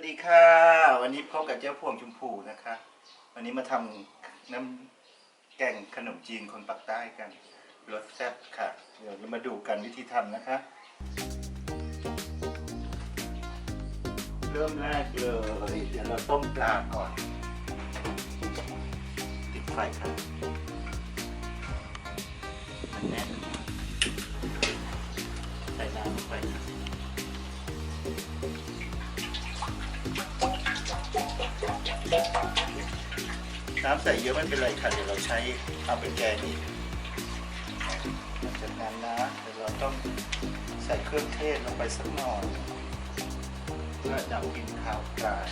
วัสดีค่ะ วันนี้พบกับเจ้าพวงชมพูนะคะ วันนี้มาทำน้ำแกงขนมจีนคนปักใต้กันรสแซ่บค่ะ เดี๋ยวเรามาดูกันวิธีทำนะคะ เริ่มแรกเลยเดี๋ยวเราต้มปลาก่อน ติดไฟค่ะมันแน่นใส่น้ำลงไปค่ะ น้ำใส่เยอะไม่เป็นไรค่ะเดี๋ยวเราใช้เอาเปแกงอีกจากนั้นนะเดี๋ยวเราต้องใส่เครื่องเทศลงไปสักหน่อยเพื่อดับกลิ่นคาวกลาใ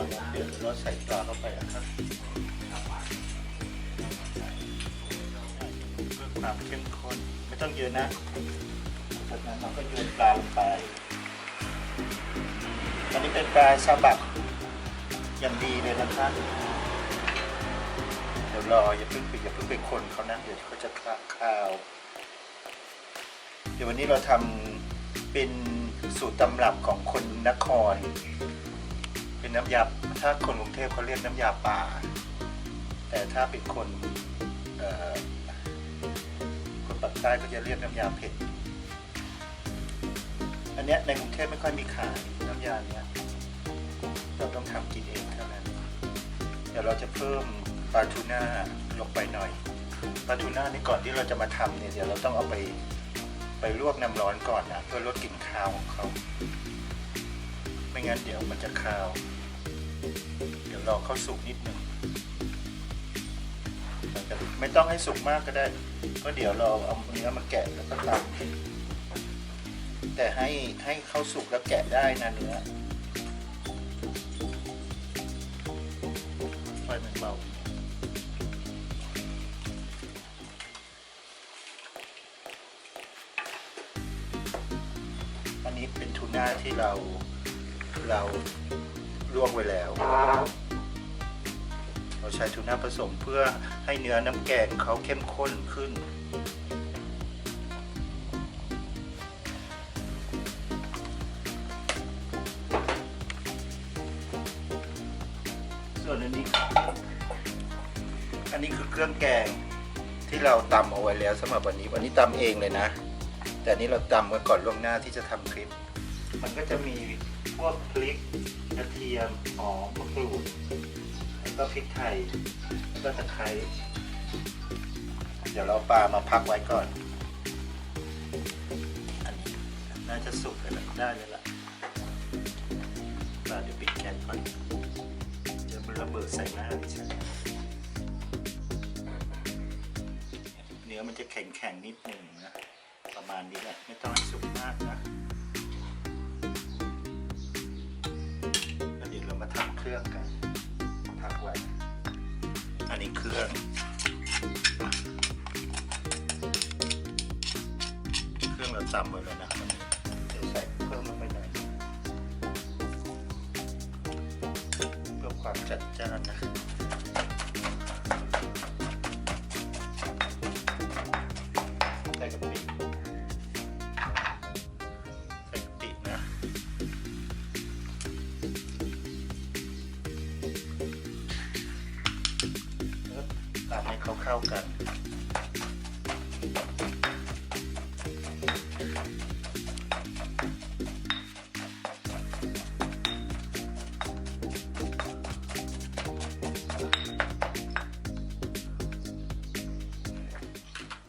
อนเดือดแล้วเราใส่ปลาเข้าไปนะครับเพื่อความเข้มข้นไม่ต้องเยอะนะจากนั้นเราก็โยนปลาลงไปอันนี้เป็นปลาซาบักอย่างดีเลยนะครับเดี๋ยวรออย่าเพิ่งไปอย่าเพิ่งไปคนเขานะเดี๋ยวเขาจะคละข้าว เดี๋ยววันนี้เราทำเป็นสูตรตำรับของคนนคร เป็นน้ำยาถ้าคนกรุงเทพเขาเรียกน้ำยาป่า แต่ถ้าเป็นคนคนปากใต้ก็จะเรียกน้ำยาเผ็ด อันเนี้ยในกรุงเทพไม่ค่อยมีขายน้ำยาเนี้ยเราต้องทำกินเองเท่านั้น เดี๋ยวเราจะเพิ่มปลาทูน่าลงไปหน่อยปลาทูน่านี่ก่อนที่เราจะมาทำเนี่ยเดี๋ยวเราต้องเอาไปไปลวกน้ำร้อนก่อนนะเพื่อลดกลิ่นคาวของเขา ไม่งั้นเดี๋ยวมันจะคาว เดี๋ยวรอเขาสุกนิดหนึ่งไม่ต้องให้สุกมากก็ได้ ก็เดี๋ยวเราเอาเนื้อมาแกะแล้วก็ตำแต่ให้ให้เขาสุกแล้วแกะได้นะเนื้อไฟมันเบาอันนี้เป็นทูน่าที่เรา เราลวกไว้แล้ว เราใช้ทูน่าผสมเพื่อให้เนื้อน้ำแกงเขาเข้มข้นขึ้น ส่วนอันนี้ อันนี้คือเครื่องแกงที่เราตำเอาไว้แล้วสำหรับวันนี้ วันนี้ตำเองเลยนะ แต่อันนี้เราตำไว้ก่อนล่วงหน้าที่จะทำคลิป มันก็จะมี พวกพริกกระเทียมหอมมะกรูดแล้วก็พริกไทยแล้วก็ตะไคร้เดี๋ยวเราปลามาพักไว้ก่อน อันนี้น่าจะสุกแล้วได้เลยล่ะปลาเดี๋ยวปิดแก๊สก่อนเดี๋ยวมันระเบิดใส่หน้าดิฉันเนื้อมันจะแข็งๆนิดหนึ่งนะ ประมาณนี้แหละ ไม่ต้องให้สุกมากนะ รื่องกันพักไว้ อันนี้เครื่อง เครื่องเราจำไว้แล้วนะ เขาเข้ากัน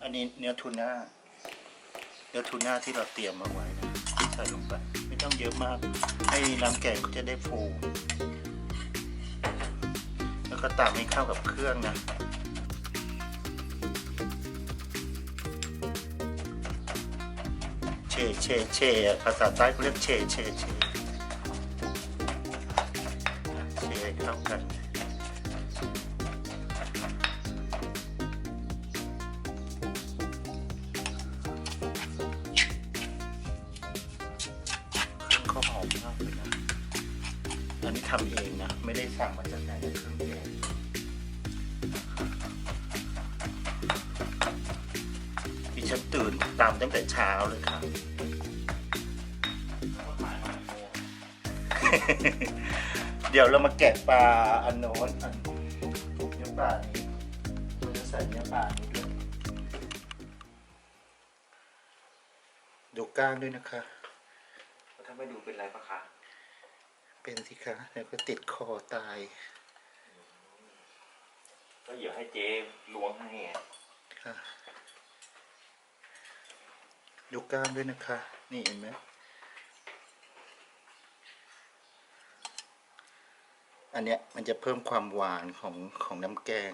อันนี้เนื้อทูน่า เนื้อทูน่าที่เราเตรียมมาไว้นะใส่ลงไป ไม่ต้องเยอะมาก ให้น้ำแกงเขาจะได้ฟู แล้วก็ตามให้เข้ากับเครื่องนะ เชเชภาษาใต้เขาเรียกเชเชเชเชเข้ากันเครื่องเขาหอมมากเลยนะ อันนี้ทำเองนะ ไม่ได้สั่งมาจากไหนเครื่องแกงดิฉันตื่นตามตั้งแต่เช้าเลยครับ เดี๋ยวเรามาแกะปลาอันโน้นอันเนื้อปลานี้เราจะใส่เนื้อปลานี้ด้วยดูก้างด้วยนะคะ ถ้าไม่ดูเป็นไรปะคะ เป็นสิคะแล้วก็ติดคอตาย ก็เดี๋ยวให้เจ๊ล้วงให้ไงค่ะ ดูกล้ามด้วยนะคะ นี่เห็นไหม อันเนี้ยมันจะเพิ่มความหวานของของน้ำแกง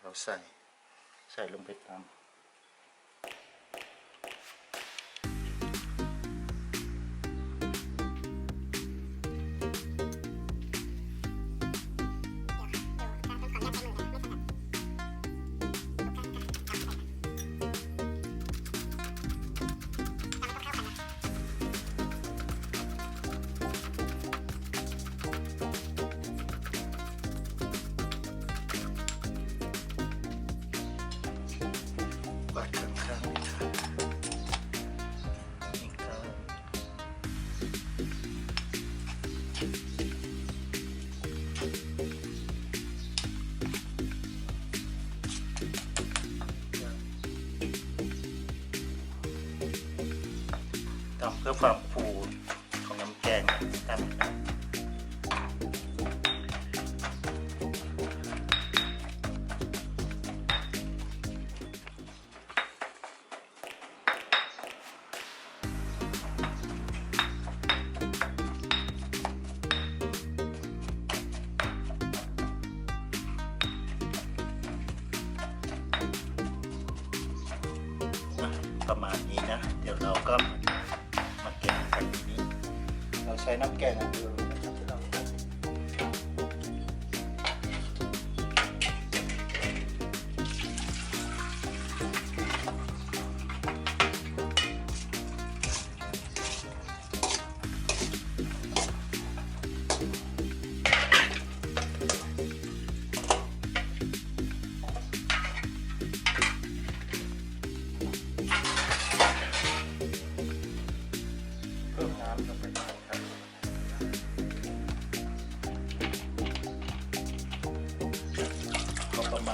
เราใส่ใส่ลงไปตาม ทำเพื่อความผู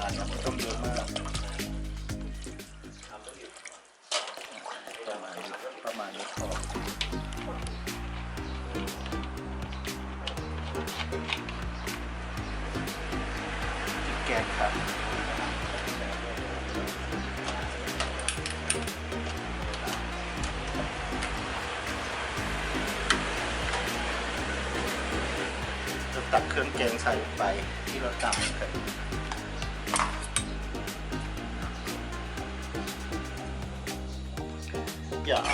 าณนะไม่ต้องเยอะมากประมาณประมาณนี้พอแกงครับตักเครื่องแกงใส่ลงไปที่เราตำกัน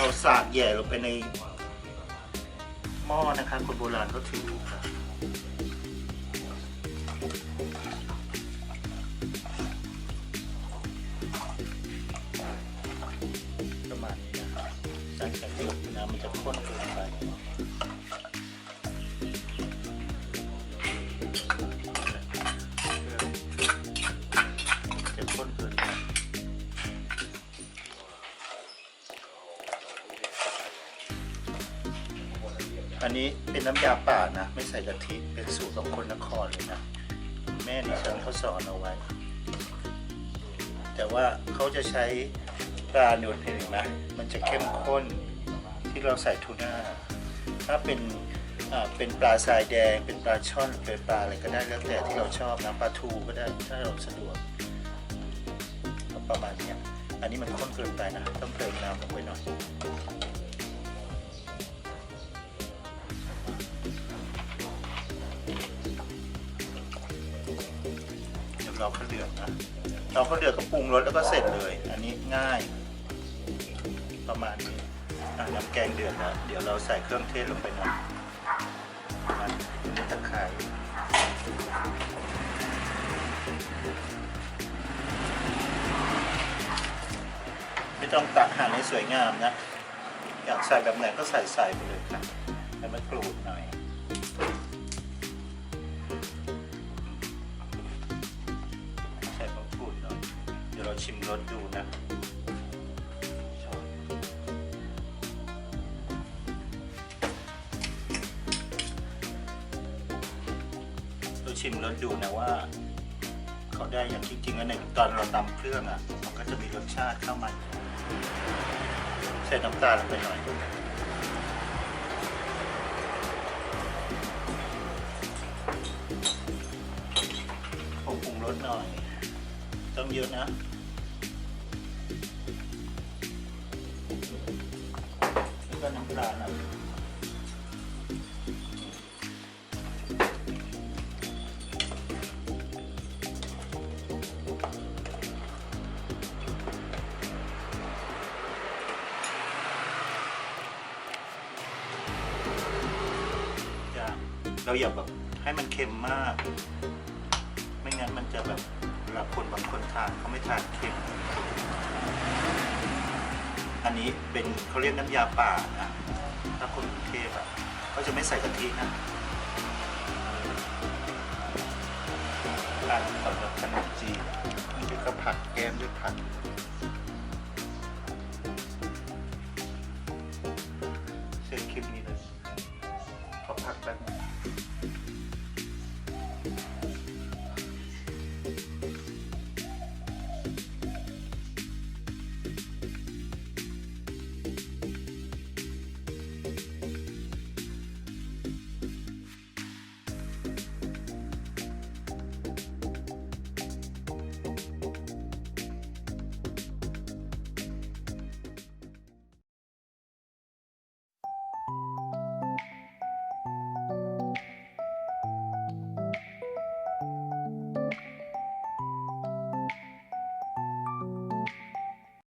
เอาสากแหย่ลงไปในหม้อนะคะคนโบราณเขาถือค่ะ อันนี้เป็นน้ำยาป่านะ ไม่ใส่กะทิเป็นสูตรของคนนครเลยนะ แม่ดิฉันเขาสอนเอาไว้ แต่ว่าเขาจะใช้ปลาหนุนเห็นไหมมันจะเข้มข้นที่เราใส่ทูน่าถ้าเป็นเป็นปลาทรายแดง เป็นปลาช่อนเป็นปลาอะไรก็ได้แล้วแต่ที่เราชอบนะปลาทูก็ได้ถ้าเราสะดวกประมาณนี้อันนี้มันข้นเกินไปนะ ต้องเติมน้ำลงไปหน่อย รอข้าวเดือดนะรอข้าวเดือดก็ปรุงรสแล้วก็เสร็จเลย อันนี้ง่าย ประมาณนี้น้ำแกงเดือดแล้วเดี๋ยวเราใส่เครื่องเทศลงไปหน่อยมันเป็นตะไคร้ไม่ต้องตักหั่นให้สวยงามนะ อยากใส่แบบไหนก็ใส่ใส่ไปเลยครับให้มันกรูดหน่อย ราชิมรสดูนะชอบเราชิมรสดูนะว่า เขาได้อย่างจริงๆแล้วในตอนเราตำเครื่องอะ มันก็จะมีรสชาติเข้ามาใส่น้ำตาลลงไปหน่อยผงปรุงรสหน่อย ต้องเยอะนะ ก็น้ำปลาหน่อยอย่าเราอย่าแบบให้มันเค็มมาก ไม่งั้นมันจะแบบเวลาคนบางคนทานเขาไม่ทานเค็ม อันนี้เป็นเขาเรียกน้ำยาป่านะ ถ้าคนกรุงเทพอะเขาจะไม่ใส่กะทินะกานสำหรับขนมจีนนี่ก็ผัดแก้มด้วยผัด